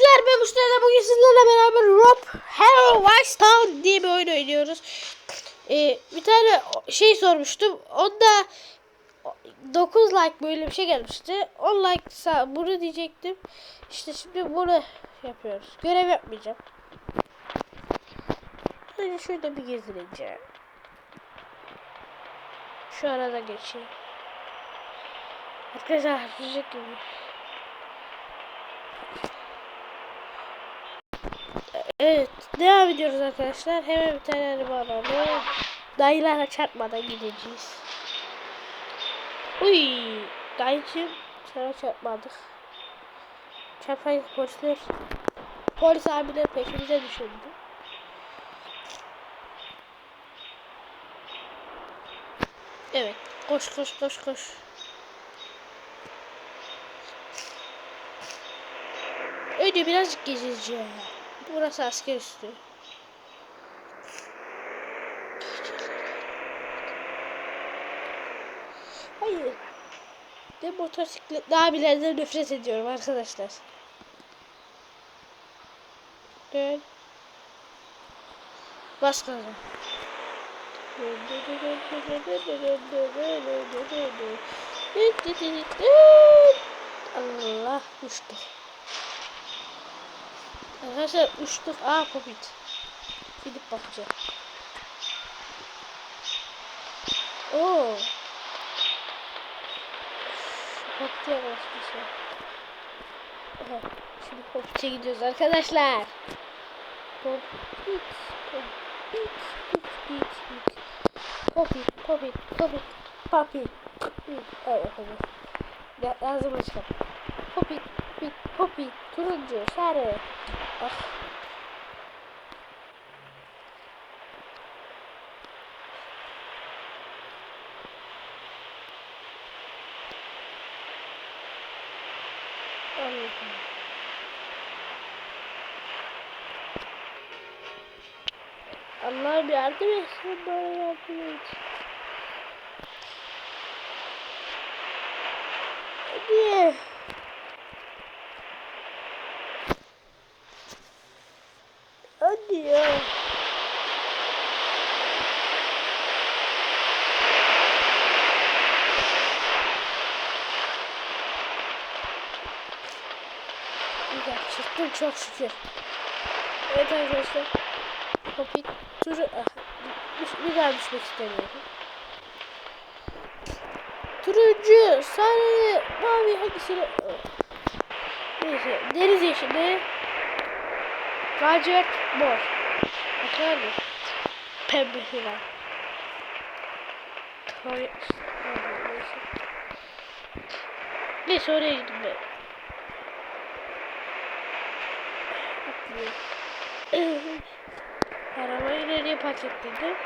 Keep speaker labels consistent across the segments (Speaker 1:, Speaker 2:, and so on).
Speaker 1: Arkadaşlar ben Mustafa bugün sizlerle beraber Rob West Town diye bir oyun oynuyoruz. Ee, bir tane şey sormuştum. Onda 9 like böyle bir şey gelmişti. 10 like ise bunu diyecektim. İşte şimdi bunu yapıyoruz. Görev yapmayacağım. Önce şurada bir gezdireceğim. Şu arada geçeyim. Arkadaşlar sıcak gibi. Evet, devam ediyoruz arkadaşlar. Hemen bir tane araba alalım. Dayılara çarpmadan gideceğiz. Uy, dayıcım sana çarpmadık. Çarpayız polisler. Polis abiler peşimize düşürdü. Evet, koş koş koş koş. Önce birazcık gezeceğim. Burası asker üstü. Hayır. De motosiklet abilerden nefret ediyorum arkadaşlar. Dön. Bas gaza. Allah uçtu. Arkadaşlar uçtuk. Aa popit. Gidip bakacağım. Oo. Popit'e başlayacağım. Aha. Şimdi popit'e gidiyoruz arkadaşlar. Popit. Popit. Popit. Popit. Popit. Popit. Popit. Popit. Evet arkadaşlar. Ya, lazım açalım. Popit. Popit. Popit. Turuncu. Sarı. Of. Allah'ım yardım etsin bana yardım etsin. Yeah. Ya. Güzel çıktım çok şükür. Evet arkadaşlar. Popit turu ah, bir, bir daha düşmek istemiyorum. Turuncu, sarı, mavi hangisini? Neyse deniz yeşili. Lacivert Boş. Bakarım. Pembe hilal. Hayır. Neyse oraya gidin ben. Arabayı nereye park ettirdim?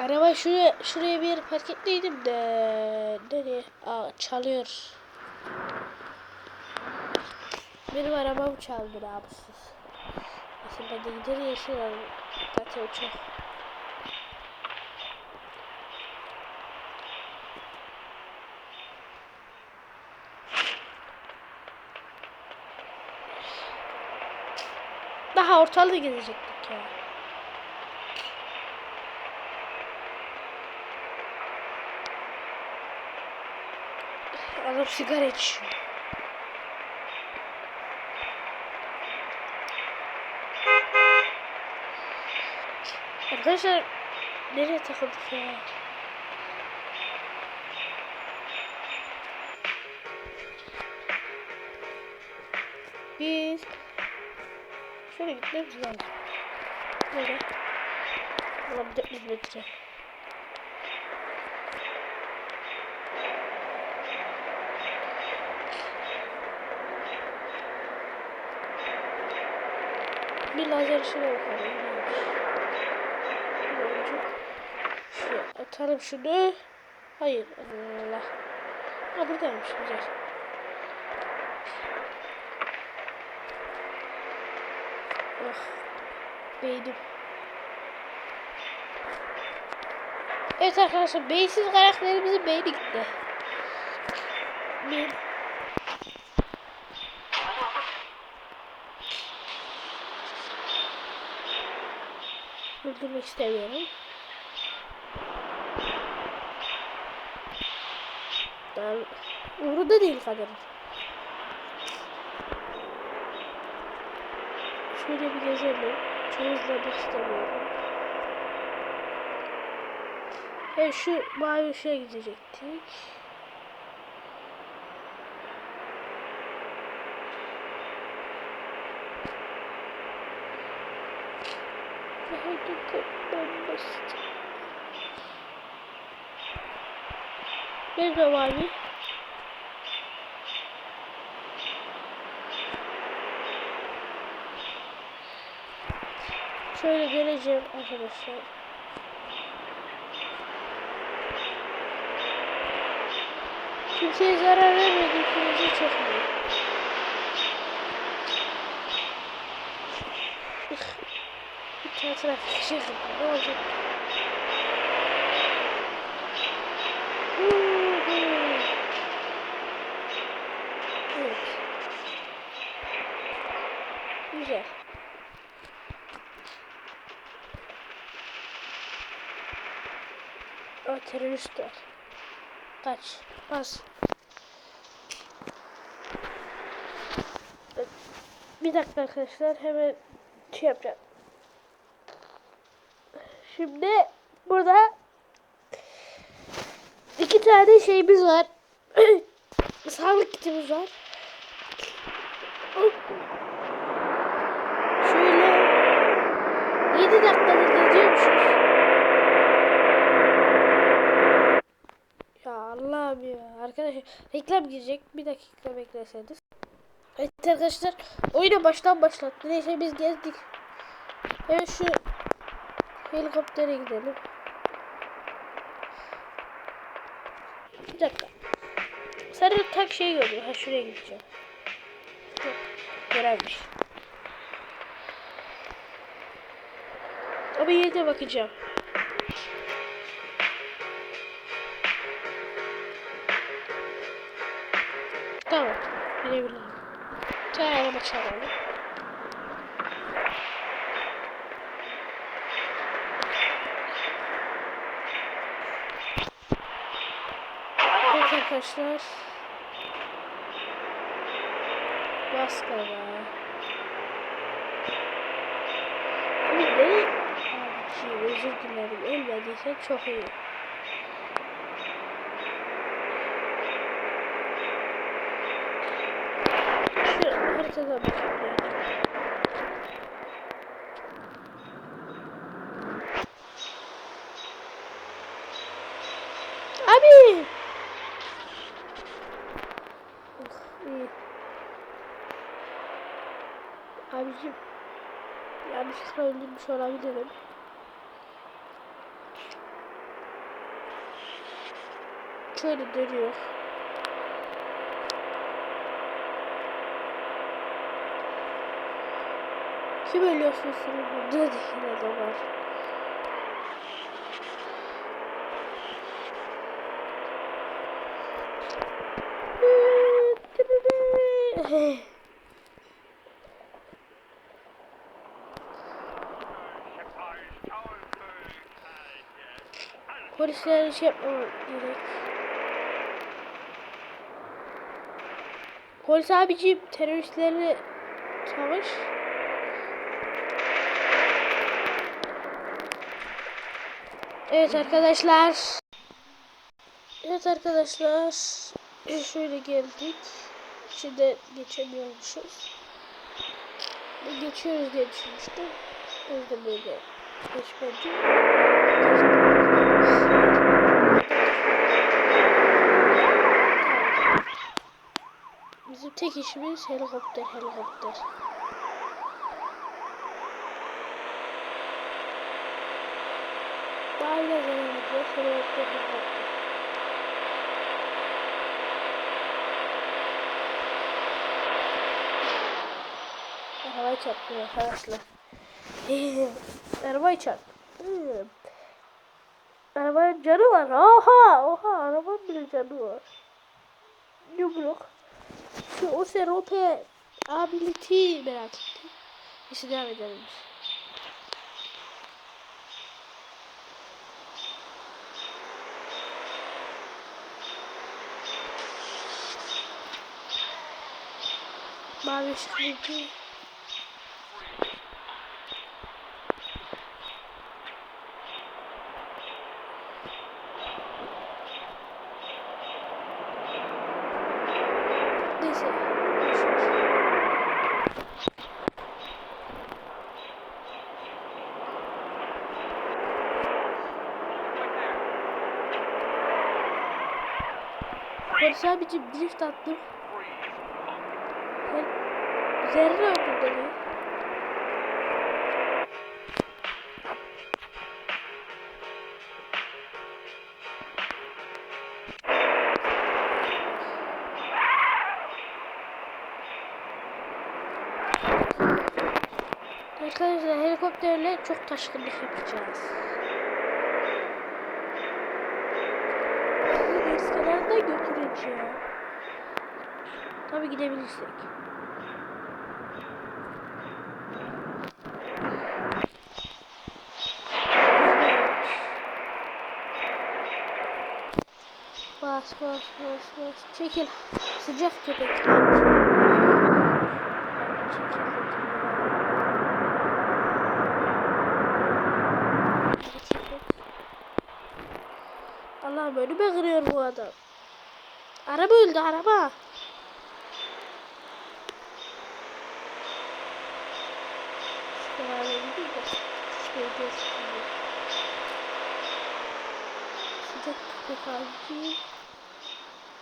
Speaker 1: Araba şuraya şuraya bir yere de nereye? Aa çalıyor. Benim arabamı çaldı namussuz. Aslında de gider araba. Zaten çok. Daha ortalığı gezecektik ya. Adam sigara içiyor. Arkadaşlar nereye takıldık ya? Biz şöyle gitmemiz lazım. Böyle. Ulan 400 metre. Bir lazer ışığına bakalım. Şuraya atalım şunu. Hayır. Allah. Ha buradaymış güzel. Oh. Beynim. Evet arkadaşlar beyinsiz karakterimizin beyni gitti. Bir. Öldürmek istemiyorum. Daha umurunda değil kadın. Şöyle bir gezelim. Çok hızlamak istemiyorum. Evet şu mavi ışığa gidecektik. Hadi ben basit. Nerede mavi? Şöyle geleceğim arkadaşlar. Kimseye zarar vermediği sürece çok ışığı kırdı. Ne olacak? Evet. Güzel. O terörist var. Kaç. Bas. Bir dakika arkadaşlar hemen şey yapacağım. Şimdi burada iki tane şeyimiz var. Sağlık kitimiz var. Şöyle 7 dakikadır geziyormuşuz. Ya Allah'ım ya. Arkadaşlar reklam girecek. Bir dakika bekleseniz. Evet arkadaşlar oyunu baştan başlattı. Neyse biz gezdik. Evet şu helikoptere gidelim. Bir dakika. Sarı tak şey görüyor. Ha şuraya gideceğim. Yok. Ama yine de bakacağım. Tamam. Bilebilirim. Sen araba çağıralım. Evet arkadaşlar. Bas galiba. Abi beni Abi özür dilerim. Ölmediysen çok iyi. Şu haritada bakayım. Abi. Oh, iyi. Abicim yanlışlıkla öldürmüş olabilirim. Şöyle dönüyor. Kim ölüyorsun sonra? Burada değil adam var. Polisler şey yapmam gerek. Polis abicim teröristlerle savaş. Evet arkadaşlar. Evet arkadaşlar. Şöyle geldik. Şimdi geçemiyormuşuz. Geçiyoruz diye düşünmüştüm. Yüzden böyle geçmedim. Bizim tek işimiz helikopter, helikopter. Daha zaman gidiyor? Helikopter, helikopter. Arabayı çarptı arkadaşlar. Arabayı çarptı. Arabanın canı var. Oha! Oha! Arabanın bile canı var. Yumruk. Şu o serope ability merak ettim. Neyse devam edelim. Mavi ışıklı. Neyse. Barış abicim drift attım. Zerre öldüm dedi. Arkadaşlar helikopterle çok taşkınlık yapacağız. Götüreceğim. Tabi gidebilirsek. Bas bas bas bas. Çekil. Sıcak köpek. Çekil. Allah'ım önüme kırıyor bu adam. Araba öldü araba. Sıcak köpek abi.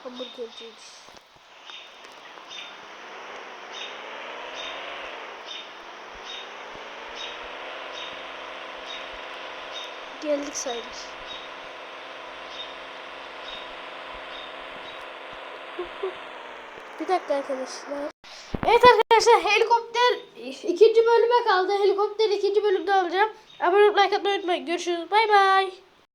Speaker 1: Hamburgerciymiş. Geldik sayılır. Bir dakika arkadaşlar. Evet arkadaşlar helikopter ikinci bölüme kaldı. Helikopter ikinci bölümde alacağım. Abone olmayı like atmayı unutmayın. Görüşürüz. Bay bay.